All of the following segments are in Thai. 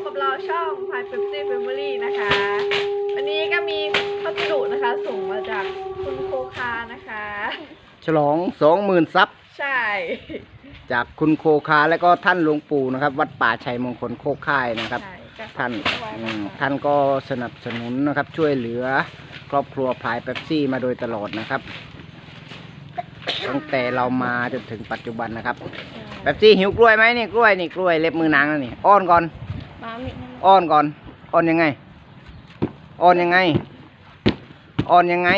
บกับเราช่องพายเ e ปซี่เฟมิลี่นะคะ วันนี้ก็มีพัสดุนะคะส่งมาจากคุณโคคานะคะ ฉลองสองหมื่นซับใช่ จากคุณโคคาและก็ท่านหลวงปู่นะครับ วัดป่าชัยมงคลโคกค่ายนะครับ ใช่ก็ท่านไว้อืมนะคะท่านก็สนับสนุนนะครับ ช่วยเหลือครอบครัวพายเป๊ปซี่มาโดยตลอดนะครับตั้งแต่เรามาจนถึงปัจจุบันนะครับ เป๊ปซี่หิวกล้วยไหมนี่กล้วยนี่กล้วยเล็บมือนางแล้วนี่อ้อนก่อนมามินั่น อ้อนก่อนอ้อนยังไงอ้อนยังไงอ้อนยังไง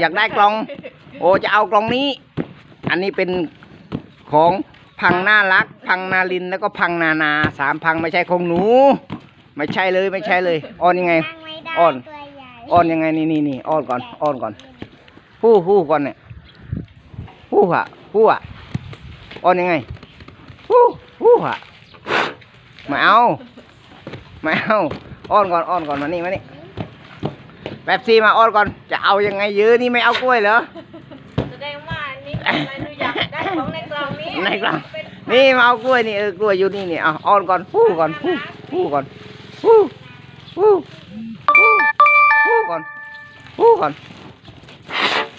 อยากได้กล่อง โอ้จะเอากล่องนี้ อันนี้เป็นของพังน่ารัก พังนาลินแล้วก็พังนานาสามพังไม่ใช่ของหนู ไม่ใช่เลยไม่ใช่เลยอ้อนยังไงนั่งไม่ได้อ้อนตัวใหญ่อ้อนยังไงนี่นี่นี่อ้อนก่อนอ้อนก่อนฮู้ฮู้ก่อนเนี่ยฮู้อะฮู้อะอ้อนยังไงฮู้ฮู้อะ ไม่เอาไม่เอาอ้อนก่อนอ้อนก่อนมานี่มานี่แป๊บซี่มาอ้อนก่อนจะเอายังไงเยอะนี่ไม่เอากล้วยเหรอแสดงว่าอันนี้อะไรหนูอยากได้ของในกล่องนี้ในกล่องเป็นนี่มาเอากล้วยนี่เออกล้วยอยู่นี่นี่เอาอ้อนก่อนฮู้ก่อนฮู้ฮู้ก่อนฮู้ฮู้ฮู้ฮู้ก่อนฮู้ก่อน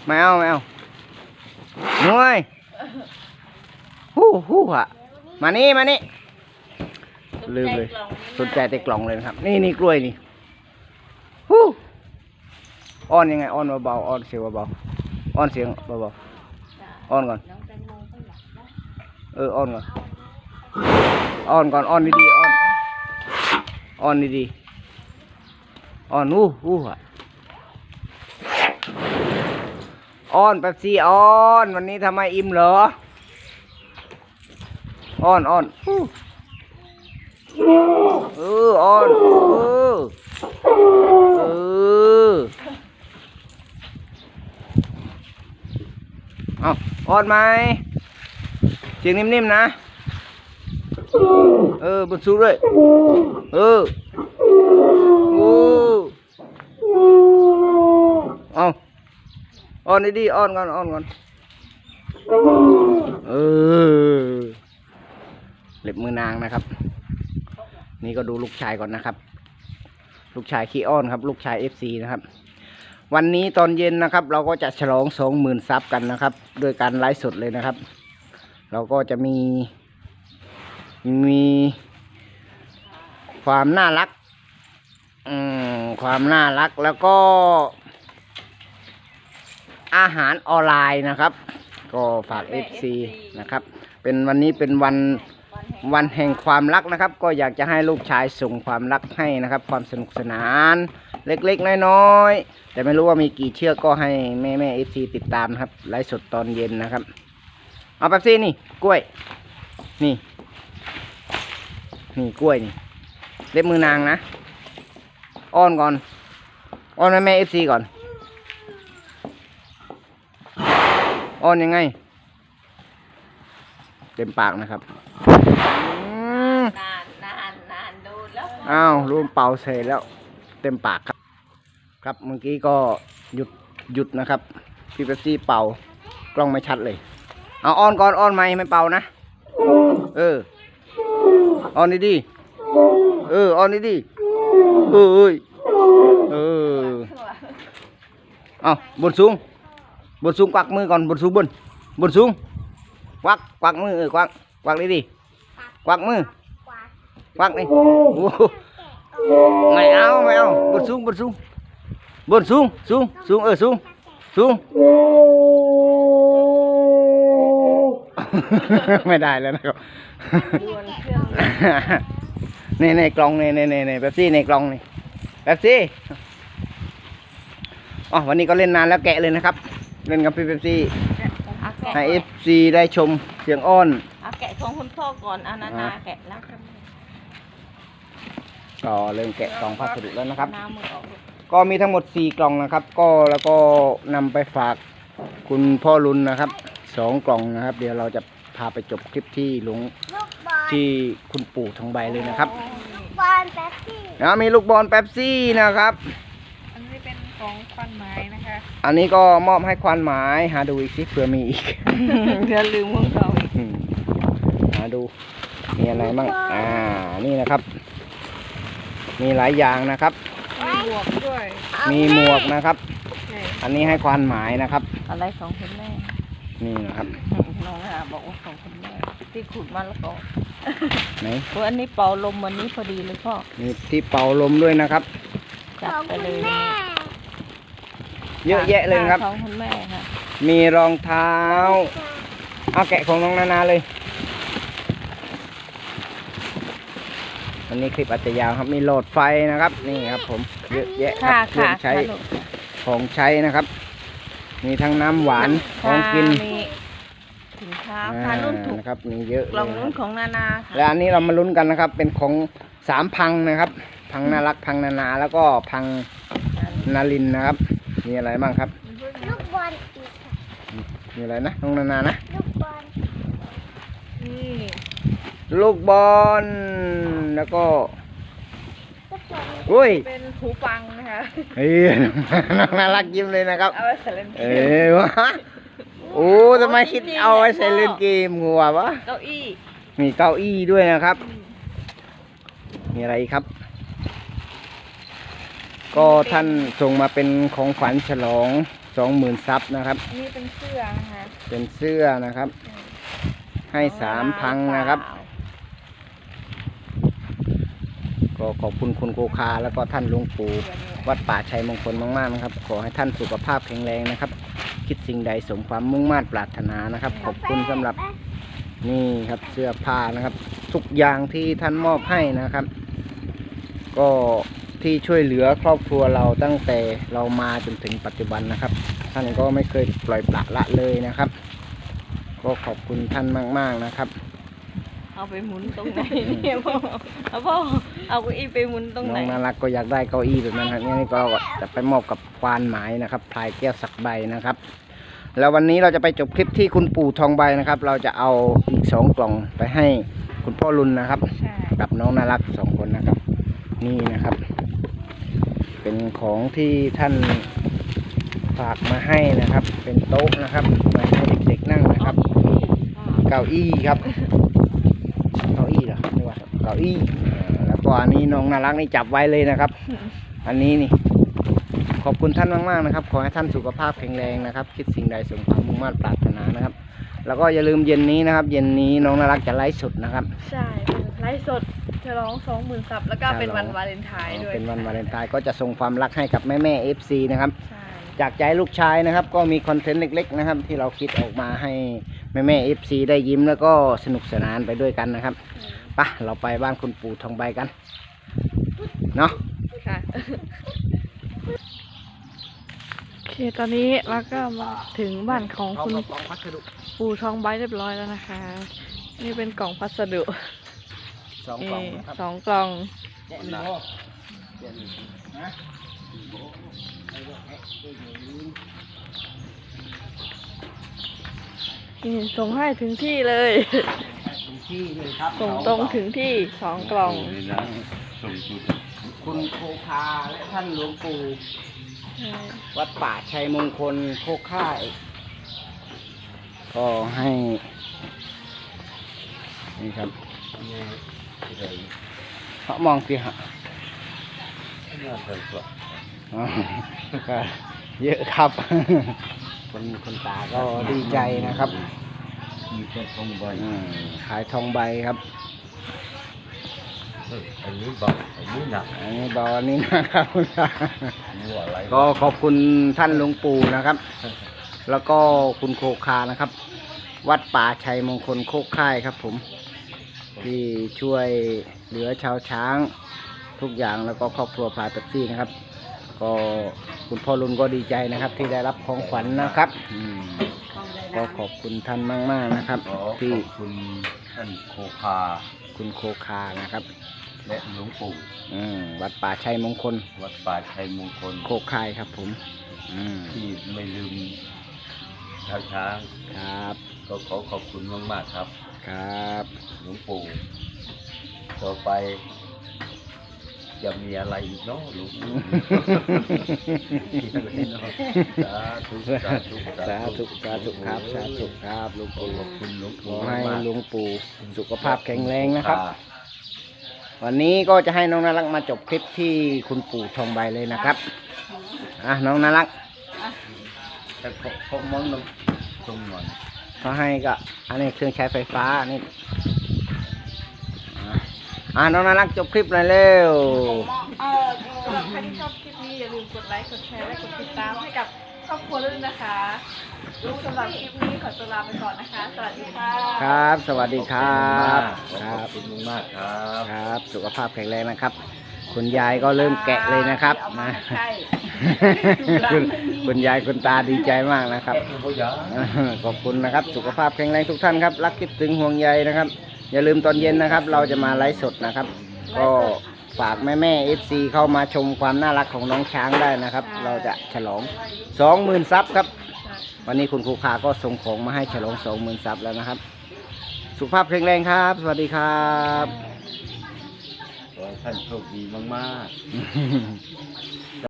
ไม่เอาไม่เอาหน่วยฮู้ฮู้อะมานี่มานี่ ลืมเลย สนใจแต่กล่องเลยนะครับ นี่นี่กล้วยนี่ฮู้อ้อนยังไงอ้อนเบาๆอ้อนเสียงเบาๆอ้อนเสียงเบาๆอ้อนก่อนน้องแตงโมก็อยากได้เอออ้อนก่อนอ้อนก่อนอ้อนดีๆอ้อนอ้อนดีๆอ้อนอู้อู้อะอ้อนแป๊บซี่อ้อน วันนี้ทำไมอิ่มเหรออ้อนอ้อนอู้ เอออ้อนเออเออเอาอ้อนไหมเสียงนิ่มๆนะ เออบนสูงด้วยเออโอ้เอาอ้อนดีๆอ้อนก่อนอ้อนก่อนเออเล็บมือนางนะครับ นี่ก็ดูลูกชายก่อนนะครับ ลูกชายขี้อ้อนครับ ลูกชายเอฟซีนะครับ วันนี้ตอนเย็นนะครับ เราก็จะฉลองสองหมื่นซับกันนะครับด้วยการไลฟ์สดเลยนะครับ เราก็จะมี มีความน่ารัก อืม ความน่ารักแล้วก็ อาหารออนไลน์นะครับ ก็ฝาก FC นะครับ เป็นวันนี้เป็นวัน วันแห่งความรักนะครับ ก็อยากจะให้ลูกชายส่งความรักให้นะครับ ความสนุกสนานเล็กๆ น้อยๆ แต่ไม่รู้ว่ามีกี่เชือกก็ให้แม่แม่เอฟซีติดตามนะครับไลฟ์สดตอนเย็นนะครับ เอาแป๊บซี่นี่กล้วย นี่ นี่กล้วยนี่เล็บมือนางนะอ้อนก่อนอ้อนแม่แม่เอฟซีก่อนอ้อนยังไง เต็มปากนะครับอืม นานนานนานดูแล้ว อ้าวรวมเป่าเสร็จแล้ว เต็มปากครับ ครับเมื่อกี้ก็หยุดหยุดนะครับพี่เป๊ปซี่เป่ากล้องไม่ชัดเลย เอาอ้อนก่อนอ้อนไหมไม่เป่านะเอออ้อนดีๆเอออ้อนดีๆเอ้ยเออเอาบนสูงบนสูงกวักมือก่อนบนสูงบนบนสูงกวักกวักมือเออกวักกวักดีๆกวักมือ กวาดกวักนี่โอ้โหไม่เอาไม่เอาบนสูงบนสูงบนสูงสูงสูงเออสูงสูงไม่ได้แล้วนะครับดวนเครื่องในในกล่องในในในในเป๊ปซี่ในกล่องนี่เป๊ปซี่อ๋อวันนี้ก็เล่นนานแล้วแกะเลยนะครับ เล่นกับพี่เป๊ปซี่เอาแกะให้เอฟซีได้ชมเสียงอ้อนเอาแกะของคุณพ่อก่อนเอานานาแกะแล้ว กันก็เริ่มแกะกล่องพัสดุแล้วนะครับ น้ำมือออกลูกก็มีทั้งหมดสี่กล่องนะครับ ก็แล้วก็นำไปฝากคุณพ่อรุนนะครับสองกล่องนะครับ เดี๋ยวเราจะพาไปจบคลิปที่หลวงลูกบอลที่คุณปู่ทองใบเลยนะครับลูกบอลแป๊บซี่แล้วมีลูกบอลเป๊ปซี่นะครับ อันนี้เป็นของควันไม้นะคะอันนี้ก็มอบให้ควานหมายหาดูอีกสิเผื่อมีอีกอย่าลืมของเขาอีกอืมหาดูมีอะไรบ้างอ่านี่นะครับ มีหลายอย่างนะครับ มีหมวกด้วยมีหมวกนะครับนี่อันนี้ให้ควานหมายนะครับ อะไรของคุณแม่ นี่นะครับ น้องอาบอกว่าของคุณแม่ที่ขุดมาแล้วก็ไหนเพราะอันนี้เป่าลมวันนี้พอดีเลยพ่อ มีที่เป่าลมด้วยนะครับ จัดไปเลยแม่เยอะแยะเลยนะครับ ของคุณแม่ค่ะ มีรองเท้า เอาแกะของน้องนานาเลย วันนี้คลิปอาจจะยาวครับมีโหลดไฟนะครับนี่ครับผมเยอะแยะครัค่ะบเครื่อค่ะงใช้ค่ะลูกของใช้นะครับ มีทั้งน้ำหวานของกินค่ะมีถุงเท้าค่ะรุ่นถูกนะครับมีเยอะกล่องเลยรุ่นนะของนานาค่ะและอันนี้เรามาลุ้นกันนะครับ เป็นของสามพังนะครับ พังน่ารักพังนานาแล้วก็พังนารินนะครับ มีอะไรบ้างครับ ลูกบอลอีกค่ะมีอะไรนะน้องนานานะ ลูกบอล นี่ลูกบอลแล้วก็ลูกบอลอุ้ย เป็นหูฟังนะคะ เฮ้ยน้องน่ารักยิ้มเลยนะครับ เอาไว้ใส่เล่นเกเอ้มยวะโอ้ทำไมคิดเอาไว้ใส่เล่นเกมหัววะ เก้าอี้มีเก้าอี้ด้วยนะครับ มีอะไรอีกครับ ก็ท่านส่งมาเป็นของขวัญฉลองสองหมื่นซับนะครับ อันนี้เป็นเสื้อนะคะเป็นเสื้อนะครับ ให้สามพังนะครับ ก็ขอบคุณคุณโกคาแล้วก็ท่านหลวงปู่วัดป่าชัยมงคลมากๆนะครับ ขอให้ท่านสุขภาพแข็งแรงนะครับ คิดสิ่งใดสมความมุ่งมั่นปรารถนานะครับ ขอบคุณสำหรับนี่ครับเสื้อผ้านะครับ ทุกอย่างที่ท่านมอบให้นะครับ ก็ที่ช่วยเหลือครอบครัวเราตั้งแต่เรามาจนถึงปัจจุบันนะครับ ท่านก็ไม่เคยปล่อยปละละเลยนะครับ ก็ขอบคุณท่านมาก ๆนะครับ เอาไปหมุนตรงไหนเนี่ยพ่อเอาพ่อเอาเก้าอี้ไปหมุนตรงไหนน้องน่ารักก็อยากได้เก้าอี้แบบนั้นครับนี่ก็จะไปมอบกับควานหมายนะครับพลายแก้วสักใบนะครับ แล้ววันนี้เราจะไปจบคลิปที่คุณปู่ทองใบนะครับ เราจะเอาอีกสองกล่องไปให้คุณพ่อรุนนะครับ ใช่กับน้องน่ารักสองคนนะครับ นี่นะครับ เป็นของที่ท่านฝากมาให้นะครับ เป็นโต๊ะนะครับมาให้เด็กๆนั่งนะครับ เก้าอี้ครับ เก้าอี้เหรอเรียกว่าเก้าอี้เออแล้วก็อันนี้น้องน่ารักนี่จับไว้เลยนะครับ อันนี้นี่ ขอบคุณท่านมากๆนะครับ ขอให้ท่านสุขภาพแข็งแรงนะครับ คิดสิ่งใดสมความมุ่งมั่นปรารถนานะครับ แล้วก็อย่าลืมเย็นนี้นะครับ เย็นนี้น้องน่ารักจะไลฟ์สดนะครับ ใช่ไลฟ์สดฉลองสองหมื่นซับแล้วก็เป็นวันวาเลนไทน์ด้วย เป็นวันวาเลนไทน์ก็จะส่งความรักให้กับแม่แม่เอฟซีนะครับ ใช่ จากใจลูกชายนะครับ ก็มีคอนเทนต์เล็ก ๆ นะครับ ที่เราคิดออกมาให้แม่แม่เอฟซีได้ยิ้มแล้วก็สนุกสนานไปด้วยกันนะครับไปะเราไปบ้านคุณปู่ทองใบกัน เนาะค่ะโอเคตอนนี้เราก็มาถึงบ้านของคุณกล่องพัสดุปู่ทองใบเรียบร้อยแล้วนะคะ นี่เป็นกล่องพัสดุสองกล่องนี่นะครับสองกล่องแกะห นึ่งโลแกะหนึ่งนะนี่ส่งให้ถึงที่เลย ถึงที่เลยครับส่งตรงถึงที่สองกล่องคุณโคคาและท่านหลวงปู่วัดป่าชัยมงคลโคกค่ายก็ให้ นี่ครับเขามองสิฮะ อ๋อก็เยอะครับ คนคนตาก็ดีใจนะครับมีแค่ทองใบอืมขายทองใบครับ เอออันนี้เบาอันนี้หนักอันนี้เบาอันนี้นะครับรู้อะไรก็ขอบคุณท่านหลวงปู่นะครับ แล้วก็คุณโคคานะครับ วัดป่าชัยมงคลโคกค่ายครับผม ที่ช่วยเหลือชาวช้าง ทุกอย่างแล้วก็ครอบครัวพาเป๊ปซี่นะครับ ก็คุณพ่อรุนก็ดีใจนะครับ ที่ได้รับของขวัญนะครับอืมก็ขอบคุณท่านมากๆนะครับ ขอขที่อบคุณท่านโคคาคุณโคคานะครับและหลวงปู่อืมวัดป่าชัยมงคล วัดป่าชัยมงคลโคกค่ายครับ ผมอืมที่ไม่ลืมชาวช้างครับก็ขอขอบคุณมากๆครับ ครับ หลวงปู่ต่อไป จะมีอะไรอีกเนาะหลวงปู่มีอะไรเนาะสาธุสาธุสาธุสาธุครับสาธุครับหลวงขอปู่ขอบคุณหลวงขปู่อให้มากหลวงปู่สุขภาพแข็งแรงนะครับวันนี้ก็จะให้น้องน่ารักมาจบคลิปที่คุณปู่ทองใบเลยนะครับอะน้องน่ารักแต่พกพกมองน้ำตรงหน่อยเขาให้ก็อันนี้เครื่องใช้ไฟฟ้านี่อะ อะน้องน่ารักจบคลิปหน่อยเร็วเออสำหรับใครที่ชอบคลิปนี้อย่าลืมกดไลค์กดแชร์และกดติดตามให้กับครอบครัวด้วยนะคะสำหรับคลิปนี้ขอตัวลาไปก่อนนะคะ สวัสดีค่ะครับ สวัสดีครับคขรัอบบคุณมากครับครับ สุขภาพแข็งแรงนะครับ คุณยายก็เริ่มแกะเลยนะครับเอามานะใกล้คุณคุณยายคุณตาดีใจมากนะครับพ่อยาขอบคุณนะครับ สุขภาพแข็งแรงทุกท่านครับ รักคิดถึงห่วงใยนะครับ อย่าลืมตอนเย็นนะครับ เราจะมาไลฟ์สดนะครับ ก็ฝากแม่แม่เอฟซีเข้ามาชมความน่ารักของน้องช้างได้นะครับ เราจะฉลองสองหมื่นซับครับ วันนี้คุณครูคาก็ส่งของมาให้ฉลองสองหมื่นซับแล้วนะครับ สุขภาพแข็งแรงครับ สวัสดีครับขอให้ท่านโชคดีมากๆ